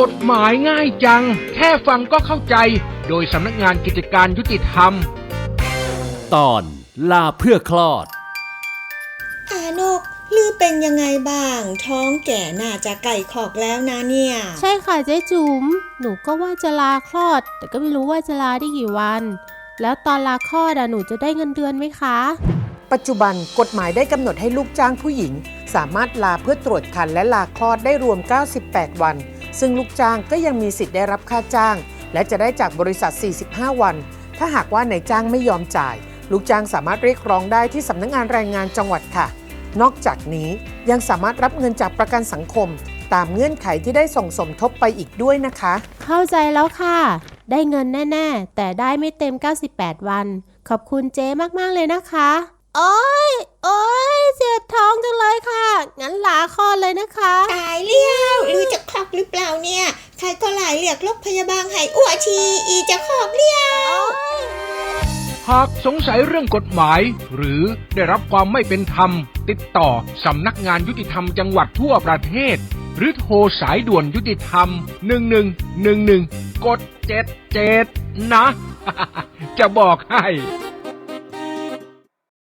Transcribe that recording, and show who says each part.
Speaker 1: กฎหมายง่ายจัง แค่ฟังก็เข้าใจ โดยสำนักงานกิจการยุติธรรม
Speaker 2: ตอนลาเพื่อคลอด
Speaker 3: อานกลือเป็นยังไงบ้าง ท้องแก่น่าจะไก่ขอกแล้วนะเนี่ย
Speaker 4: ใช่ค่ะเจ๊จุ๋มหนูก็ว่าจะลาคลอด แต่ก็ไม่รู้ว่าจะลาได้กี่วัน แล้วตอนลาคลอดอะหนูจะได้เงินเดือนไหมคะ
Speaker 5: ปัจจุบันกฎหมายได้กำหนดให้ลูกจ้างผู้หญิง สามารถลาเพื่อตรวจคันและลาคลอดได้รวม 98 วัน ซึ่งลูกจ้างก็ยังมีสิทธิ์ได้รับค่าจ้าง และจะได้จากบริษัท 45 วัน ถ้าหากว่านายจ้างไม่ยอมจ่าย ลูกจ้างสามารถเรียกร้องได้ที่สำนักงานแรงงานจังหวัดค่ะ นอกจากนี้ยังสามารถรับเงินจากประกันสังคม ตามเงื่อนไขที่ได้ส่งสมทบไปอีกด้วยนะคะ
Speaker 4: เข้าใจแล้วค่ะ ได้เงินแน่ ๆ แต่ได้ไม่เต็ม 98 วัน ขอบคุณเจ๊มากๆเลยนะคะ โอ๊ยโอ๊ยเจ็บท้องจังเลยค่ะ งั้นลาคลอดเลยนะคะ
Speaker 3: ตายเลี้ยวลือจะคลอ กหรือเปล่าเนี่ย ใครก็หลายเรียกรถพยาบาลให้อ้วทีอีจะคลอกเลี้ยว
Speaker 1: หากสงสัยเรื่องกฎหมาย หรือได้รับความไม่เป็นธรรม ติดต่อสำนักงานยุติธรรมจังหวัดทั่วประเทศ หรือโทรสายด่วนยุติธรรม 1111 กด 77 นะ จะบอกให้